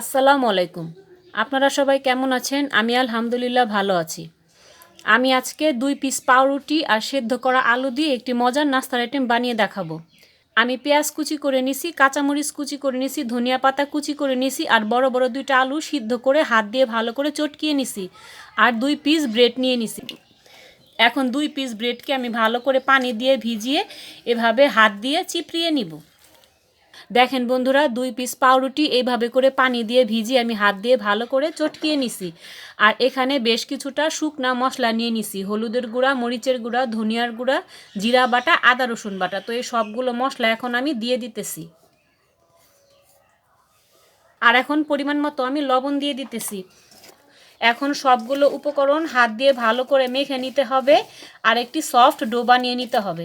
আসসালামু আলাইকুম। আপনারা সবাই কেমন আছেন? আমি আলহামদুলিল্লাহ ভালো আছি। আমি আজকে দুই পিস পাউরুটি আর সেদ্ধ করা আলু দিয়ে একটি মজার নাস্তার আইটেম বানিয়ে দেখাবো। আমি পেঁয়াজ কুচি করে নিছি, কাঁচামরিচ কুচি করে নিছি, ধনিয়া পাতা কুচি করে নিছি আর বড় বড় দুইটা আলু সিদ্ধ করে হাত দিয়ে ভালো করে চটকিয়ে নিছি আর দুই পিস ব্রেড নিয়ে নিছি। এখন দুই পিস ব্রেডকে আমি ভালো করে পানি দিয়ে ভিজিয়ে এভাবে হাত দিয়ে চিপড়িয়ে নিব। দেখেন বন্ধুরা, দুই পিস পাউরুটি এইভাবে করে পানি দিয়ে ভিজিয়ে আমি হাত দিয়ে ভালো করে চটকিয়ে নিছি। আর এখানে বেশ কিছুটা শুকনা মশলা নিয়ে নিছি। হলুদের গুঁড়া, মরিচের গুঁড়া, ধনিয়ার গুঁড়া, জিরা বাটা, আদা রসুন বাটা। তো এই সবগুলো মশলা এখন আমি দিয়ে দিতেছি। আর এখন পরিমাণ মতো আমি লবণ দিয়ে দিতেছি। এখন সবগুলো উপকরণ হাত দিয়ে ভালো করে মেখে নিতে হবে আর একটি সফট ডো বানিয়ে নিতে হবে।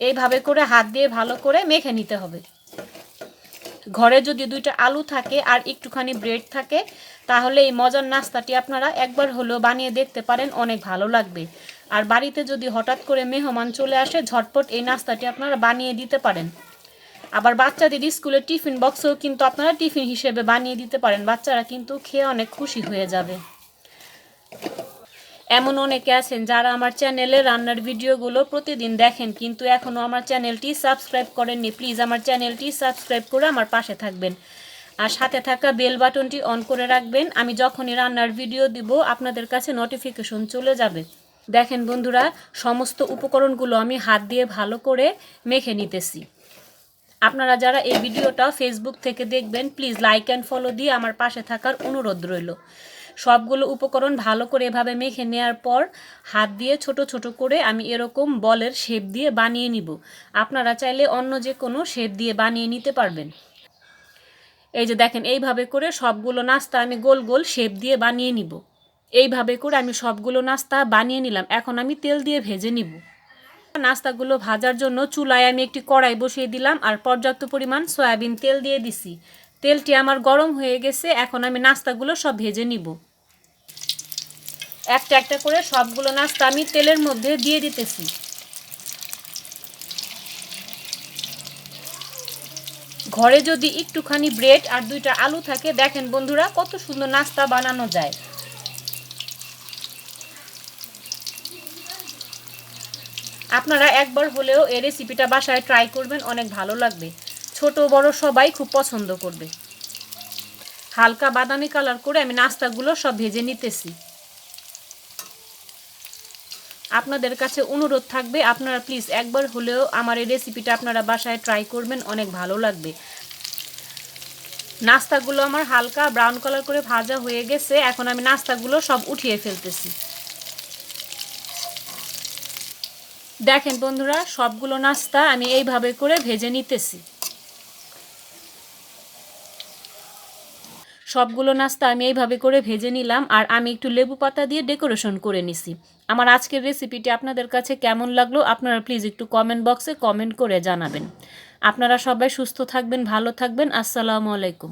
এইভাবে করে হাত দিয়ে ভালো করে মেখে নিতে হবে। ঘরে যদি দুইটা আলু থাকে আর একটুখানি ব্রেড থাকে, তাহলে এই মজার নাস্তাটি আপনারা একবার হলেও বানিয়ে দেখতে পারেন, অনেক ভালো লাগবে। আর বাড়িতে যদি হঠাৎ করে মেহমান চলে আসে, ঝটপট এই নাস্তাটি আপনারা বানিয়ে দিতে পারেন। আবার বাচ্চাদের স্কুলের টিফিন বক্সেও কিন্তু আপনারা টিফিন হিসেবে বানিয়ে দিতে পারেন, বাচ্চারা কিন্তু খেয়ে অনেক খুশি হয়ে যাবে। এমন অনেকে আছেন যারা আমার চ্যানেলে রান্নার ভিডিওগুলো প্রতিদিন দেখেন, কিন্তু এখনও আমার চ্যানেলটি সাবস্ক্রাইব করেননি। প্লিজ আমার চ্যানেলটি সাবস্ক্রাইব করে আমার পাশে থাকবেন। আর সাথে থাকা বেল বাটনটি অন করে রাখবেন। আমি যখনই রান্নার ভিডিও দিব, আপনাদের কাছে নোটিফিকেশন চলে যাবে। দেখেন বন্ধুরা, সমস্ত উপকরণগুলো আমি হাত দিয়ে ভালো করে মেখে নিতেছি। আপনারা যারা এই ভিডিওটা ফেসবুক থেকে দেখবেন, প্লিজ লাইক অ্যান্ড ফলো দিয়ে আমার পাশে থাকার অনুরোধ রইল। সবগুলো উপকরণ ভালো করে এভাবে মেখে নেওয়ার পর হাত দিয়ে ছোট ছোট করে আমি এরকম বলের শেপ দিয়ে বানিয়ে নিব। আপনারা চাইলে অন্য যে কোনো শেপ দিয়ে বানিয়ে নিতে পারবেন। এই যে দেখেন, এইভাবে করে সবগুলো নাস্তা আমি গোল গোল শেপ দিয়ে বানিয়ে নিব। এইভাবে করে আমি সবগুলো নাস্তা বানিয়ে নিলাম। এখন আমি তেল দিয়ে ভেজে নিব। নাস্তাগুলো ভাজার জন্য চুলায় আমি একটি কড়াই বসিয়ে দিলাম আর পর্যাপ্ত পরিমাণ সয়াবিন তেল দিয়ে দিছি। তেলটি আমার গরম হয়ে গেছে, এখন আমি নাস্তাগুলো সব ভেজে নিব। একটা একটা করে সবগুলো নাস্তা আমি তেলের মধ্যে দিয়ে দিতেছি। ঘরে যদি একটুখানি ব্রেড আর দুইটা আলু থাকে, দেখেন বন্ধুরা কত সুন্দর নাস্তা বানানো যায়। আপনারা একবার হলেও এই রেসিপিটা বাসায় ট্রাই করবেন, অনেক ভালো লাগবে। ছোট, বড় সবাই খুব পছন্দ করবে। হালকা বাদামি কালার করে আমি নাস্তাগুলো সব ভেজে নিতেছি। আপনাদের কাছে অনুরোধ থাকবে, আপনারা প্লিজ একবার হলেও আমার এই রেসিপিটা আপনারা বাসায় ট্রাই করবেন, অনেক ভালো লাগবে। নাস্তাগুলো আমার হালকা ব্রাউন কালার করে ভাজা হয়ে গেছে, এখন আমি নাস্তাগুলো সব উঠিয়ে ফেলতেছি। দেখেন বন্ধুরা, সবগুলো নাস্তা আমি এইভাবে করে ভেজে নিতেছি। সবগুলো নাস্তা আমি এইভাবে করে ভেজে নিলাম আর আমি একটু লেবু পাতা দিয়ে ডেকোরেশন করে নিছি। আমার আজকের রেসিপিটি আপনাদের কাছে কেমন লাগল আপনারা প্লিজ একটু কমেন্ট বক্সে কমেন্ট করে জানাবেন। আপনারা সবাই সুস্থ থাকবেন, ভালো থাকবেন। আসসালামু আলাইকুম।